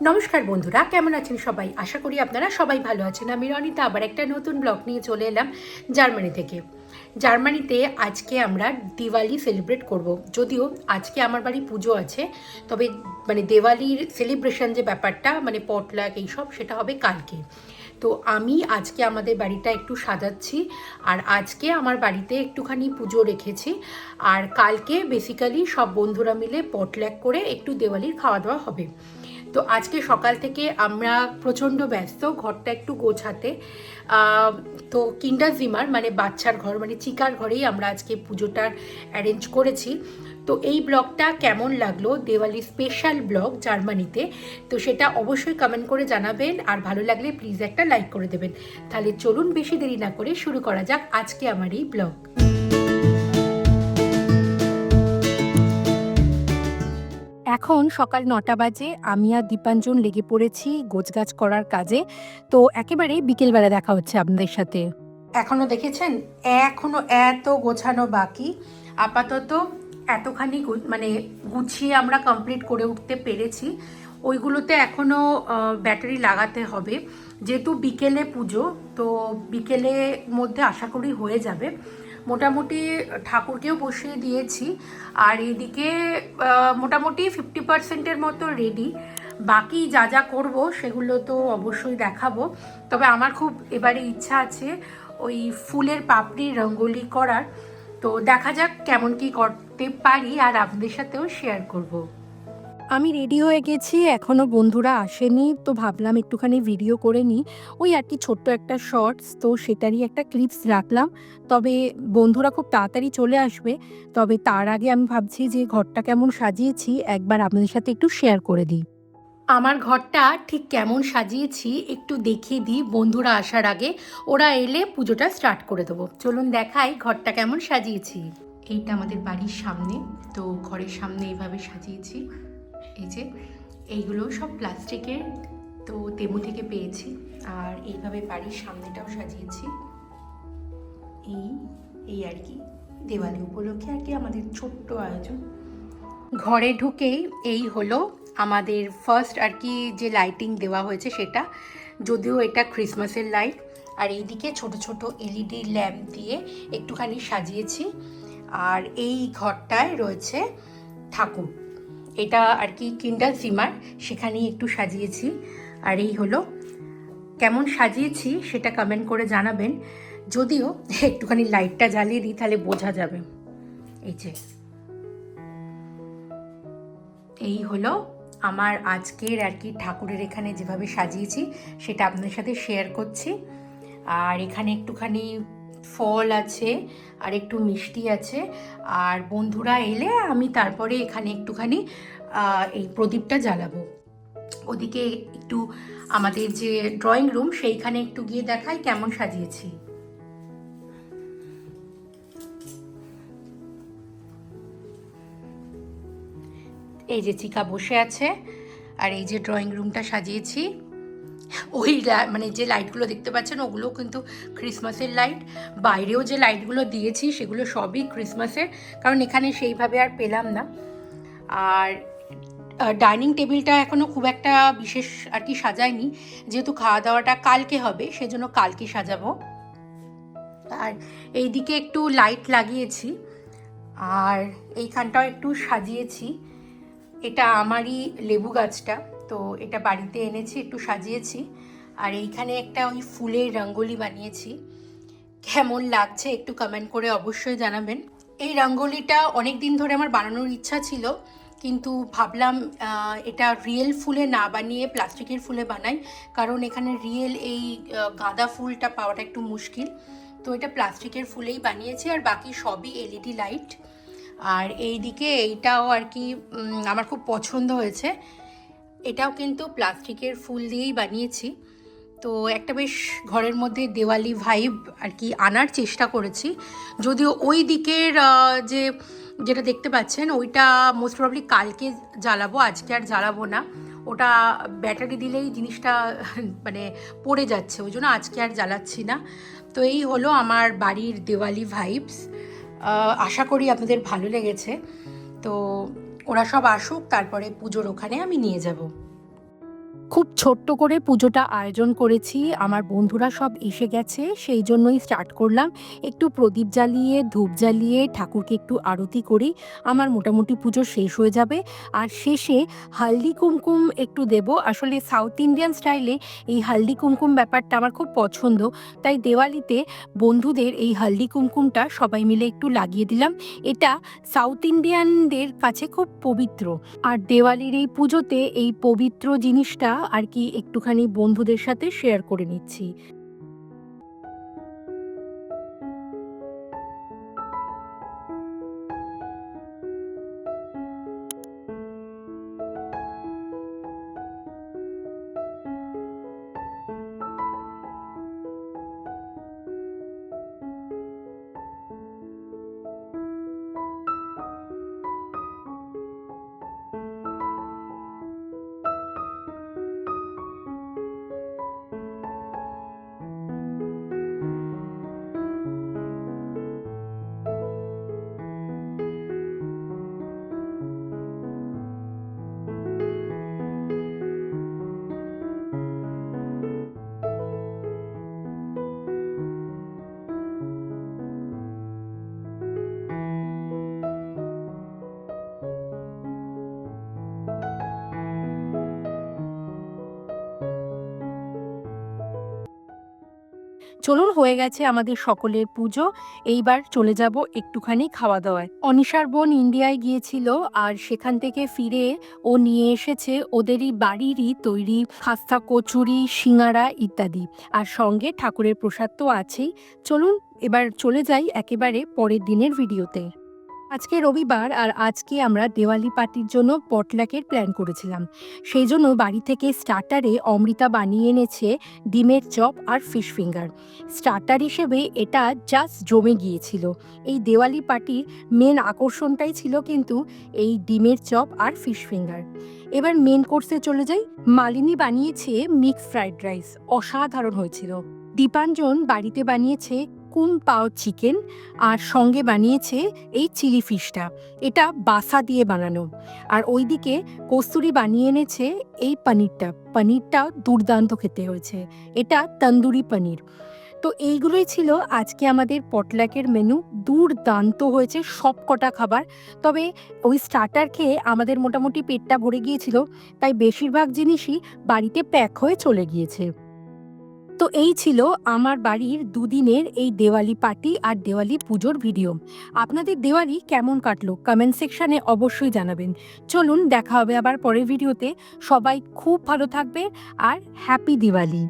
নমস্কার বন্ধুরা, কেমন আছেন সবাই? আশা করি আপনারা সবাই ভালো আছেন। আমি রনিতা, আবার একটা নতুন ব্লগ নিয়ে চলে এলাম জার্মানি থেকে। জার্মানিতে আজকে আমরা দিওয়ালি সেলিব্রেট করব। যদিও আজকে আমার বাড়ি পুজো আছে, তবে মানে দেওয়ালির সেলিব্রেশন যে ব্যাপারটা মানে পটলাক এইসব, সেটা হবে কালকে। তো আমি আজকে আমাদের বাড়িটা একটু সাজাচ্ছি, আর আজকে আমার বাড়িতে একটুখানি পুজো রেখেছি, আর কালকে বেসিক্যালি সব বন্ধুরা মিলে পটল্যাক করে একটু দেওয়ালির খাওয়া দাওয়া হবে। তো আজকে সকাল থেকে আমরা প্রচণ্ড ব্যস্ত, ঘরটা একটু গোছাতে। তো কিন্ডার জিমার মানে বাচ্চার ঘর মানে চিকার ঘরেই আমরা আজকে পুজোটার অ্যারেঞ্জ করেছি। তো এই ব্লগটা কেমন লাগল? দেওয়ালি স্পেশাল ব্লগ জার্মানিতে। তো সেটা অবশ্যই কমেন্ট করে জানাবেন। আর ভালো লাগলে প্লিজ একটা লাইক করে দেবেন। তাহলে চলুন বেশি দেরি না করে শুরু করা যাক আজকে আমার এই ব্লগ। এখন সকাল নটা বাজে, আমি আর দীপাঞ্জন লেগে পড়েছি গোছগাছ করার কাজে। তো একেবারে বিকেলবেলা দেখা হচ্ছে আপনাদের সাথে। এখনও দেখেছেন? এখনও এত গোছানো বাকি। আপাতত এতখানি মানে গুছিয়ে আমরা কমপ্লিট করে উঠতে পেরেছি। ওইগুলোতে এখনও ব্যাটারি লাগাতে হবে। যেহেতু বিকেলে পুজো, তো বিকেলে মধ্যে আশা করি হয়ে যাবে। মোটামুটি ঠাকুরকেও বসিয়ে দিয়েছি। আর এইদিকে আহ, মোটামুটি ফিফটি পার্সেন্টের মতো রেডি বাকি যা যা করব সেগুলো তো অবশ্যই দেখাবো। তবে আমার খুব এবারে ইচ্ছা আছে ওই ফুলের পাপড়ি রঙ্গোলি করার। তো দেখা যাক কেমন কি করতে পারি আর আপনাদের সাথেও শেয়ার করব। আমি রেডি হয়ে গেছি, এখনও বন্ধুরা আসেনি, তো ভাবলাম একটুখানি ভিডিও করে নিই। ওই আর কি ছোট্ট একটা শর্টস তো সেটারই একটা ক্লিপস রাখলাম। তবে বন্ধুরা খুব তাড়াতাড়ি চলে আসবে, তবে তার আগে আমি ভাবছি যে ঘরটা কেমন সাজিয়েছি, একবার আপনাদের সাথে একটু শেয়ার করে দিই। আমার ঘরটা ঠিক কেমন সাজিয়েছি, একটু দেখিয়ে দিই বন্ধুরা আসার আগে। ওরা এলে পুজোটা স্টার্ট করে দেবো। চলুন দেখাই ঘরটা কেমন সাজিয়েছি। এইটা আমাদের বাড়ির সামনে, তো ঘরের সামনে এইভাবে সাজিয়েছি। এই যে, এইগুলো সব প্লাস্টিকের, তো তেমু থেকে পেয়েছি। আর এইভাবে বাড়ির সামনেটাও সাজিয়েছি। এই এই আর কি। দেওয়ালি উপলক্ষে আর কি আমাদের ছোট্ট আয়োজন। ঘরে ঢুকেই এই হলো আমাদের ফার্স্ট আর কি যে লাইটিং দেওয়া হয়েছে সেটা। যদিও এটা ক্রিসমাসের লাইট আর এইদিকে ছোট ছোট এলইডি ল্যাম্প দিয়ে একটুখানি সাজিয়েছি। আর এই ঘরটায় রয়েছে ঠাকুর। এটা আর কি কিন্ডাল জিমার সেখানেই একটু সাজিয়েছি। আর এই হলো, কেমন সাজিয়েছি সেটা কমেন্ট করে জানাবেন। যদিও একটুখানি লাইটটা জ্বালিয়ে দিই, তাহলে বোঝা যাবে। এই যে। এই হলো আমার আজকের আর কি ঠাকুরের এখানে যেভাবে সাজিয়েছি, সেটা আপনাদের সাথে শেয়ার করছি। আর এখানে একটুখানি ফল আছে আর একটু মিষ্টি আছে। আর বন্ধুরা এলে আমি তারপরে এখানে একটুখানি এই প্রদীপটা জ্বালাবো। ওদিকে একটু আমাদের যে ড্রয়িং রুম সেইখানে একটু গিয়ে দেখাই কেমন সাজিয়েছি। এই যে চিকা বসে আছে, আর এই যে ড্রয়িং রুমটা সাজিয়েছি। ওই মানে যে লাইটগুলো দেখতে পাচ্ছেন, ওগুলো কিন্তু ক্রিসমাসের লাইট বাইরেও যে লাইটগুলো দিয়েছি, সেগুলো সবই ক্রিসমাসের কারণ এখানে সেইভাবে আর পেলাম না। আর ডাইনিং টেবিলটা এখনও খুব একটা বিশেষ আর কি সাজায়নি। যেহেতু খাওয়া দাওয়াটা কালকে হবে, সেজন্য কালকে সাজাবো। আর এইদিকে একটু লাইট লাগিয়েছি। আর এইখানটাও একটু সাজিয়েছি। এটা আমারই লেবু গাছটা। তো এটা বাড়িতে এনেছি, একটু সাজিয়েছি। আর এইখানে একটা ওই ফুলের রঙ্গোলি বানিয়েছি। কেমন লাগছে একটু কমেন্ট করে অবশ্যই জানাবেন। এই রঙ্গোলিটা অনেক দিন ধরে আমার বানানোর ইচ্ছা ছিল, কিন্তু ভাবলাম এটা রিয়েল ফুলে না বানিয়ে প্লাস্টিকের ফুলে বানাই, কারণ এখানে রিয়েল এই গাঁদা ফুলটা পাওয়াটা একটু মুশকিল। তো এটা প্লাস্টিকের ফুলেই বানিয়েছি, আর বাকি সবই এলইডি লাইট আর এইদিকে এইটাও আর কি আমার খুব পছন্দ হয়েছে। এটাও কিন্তু প্লাস্টিকের ফুল দিয়েই বানিয়েছি। তো একটা বেশ ঘরের মধ্যে দেওয়ালি ভাইব আর কি আনার চেষ্টা করেছি। যদিও ওই দিকের যে যেটা দেখতে পাচ্ছেন, ওইটা মোস্ট প্রবলি কালকে জ্বালাবো, আজকে আর জ্বালাবো না। ওটা ব্যাটারি দিলেই জিনিসটা মানে পড়ে যাচ্ছে, ওই জন্য আজকে আর জ্বালাচ্ছি না। তো এই হলো আমার বাড়ির দেওয়ালি ভাইবস। আশা করি আপনাদের ভালো লেগেছে। তো ওরা সব আসুক তারপরে পুজোর ওখানে আমি নিয়ে যাব। খুব ছোট্ট করে পুজোটা আয়োজন করেছি। আমার বন্ধুরা সব এসে গেছে, সেই জন্যই স্টার্ট করলাম। একটু প্রদীপ জ্বালিয়ে, ধূপ জ্বালিয়ে, ঠাকুরকে একটু আরতি করি। আমার মোটামুটি পুজো শেষ হয়ে যাবে। আর শেষে হালদি কুমকুম একটু দেব। আসলে সাউথ ইন্ডিয়ান স্টাইলে এই হালদি কুমকুম ব্যাপারটা আমার খুব পছন্দ। তাই দেওয়ালিতে বন্ধুদের এই হালদি কুমকুমটা সবাই মিলে একটু লাগিয়ে দিলাম। এটা সাউথ ইন্ডিয়ানদের কাছে খুব পবিত্র। আর দেওয়ালির এই পুজোতে এই পবিত্র জিনিসটা আর কি একটুখানি বন্ধুদের সাথে শেয়ার করে নিচ্ছি। চলুন, হয়ে গেছে আমাদের সকলের পুজো। এইবার চলে যাব একটুখানি খাওয়া দাওয়ায় অনিশার বোন ইন্ডিয়ায় গিয়েছিল আর সেখান থেকে ফিরে ও নিয়ে এসেছে ওদেরই বাড়িরই তৈরি খাস্তা, কচুরি, সিঙ্গারা ইত্যাদি। আর সঙ্গে ঠাকুরের প্রসাদ তো আছেই। চলুন, এবার চলে যাই একেবারে পরের দিনের ভিডিওতে। আজকে রবিবার আর আজকে আমরা দেওয়ালি পার্টির জন্য পটলাকের প্ল্যান করেছিলাম। সেই জন্য বাড়ি থেকে স্টার্টারে অমৃতা বানিয়ে এনেছে ডিমের চপ আর ফিশ ফিঙ্গার স্টার্টার হিসেবে এটা জাস্ট জমে গিয়েছিল। এই দেওয়ালি পার্টির মেন আকর্ষণটাই ছিল কিন্তু এই ডিমের চপ আর ফিশ ফিঙ্গার এবার মেন কোর্সে চলে যাই। মালিনী বানিয়েছে মিক্স ফ্রাইড রাইস অসাধারণ হয়েছিল। দীপাঞ্জন বাড়িতে বানিয়েছে কুম পাও চিকেন আর সঙ্গে বানিয়েছে এই চিলি ফিশটা। এটা বাসা দিয়ে বানানো। আর ওইদিকে কস্তুরি বানিয়ে এনেছে এই পনিরটা। পনিরটা দুর্দান্ত খেতে হয়েছে। এটা তন্দুরি পনির। তো এইগুলোই ছিল আজকে আমাদের পটলাকের মেনু। দুর্দান্ত হয়েছে সব কটা খাবার। তবে ওই স্টার্টার খেয়ে আমাদের মোটামুটি পেটটা ভরে গিয়েছিল। তাই বেশিরভাগ জিনিসই বাড়িতে প্যাক হয়ে চলে গিয়েছে। তো এই ছিল আমার বাড়ির দুদিনের এই দেওয়ালি পার্টি আর দেওয়ালি পুজোর ভিডিও। আপনাদের দেওয়ালি কেমন কাটলো? কমেন্ট সেকশানে অবশ্যই জানাবেন। চলুন, দেখা হবে আবার পরের ভিডিওতে। সবাই খুব ভালো থাকবে আর হ্যাপি দিওয়ালি।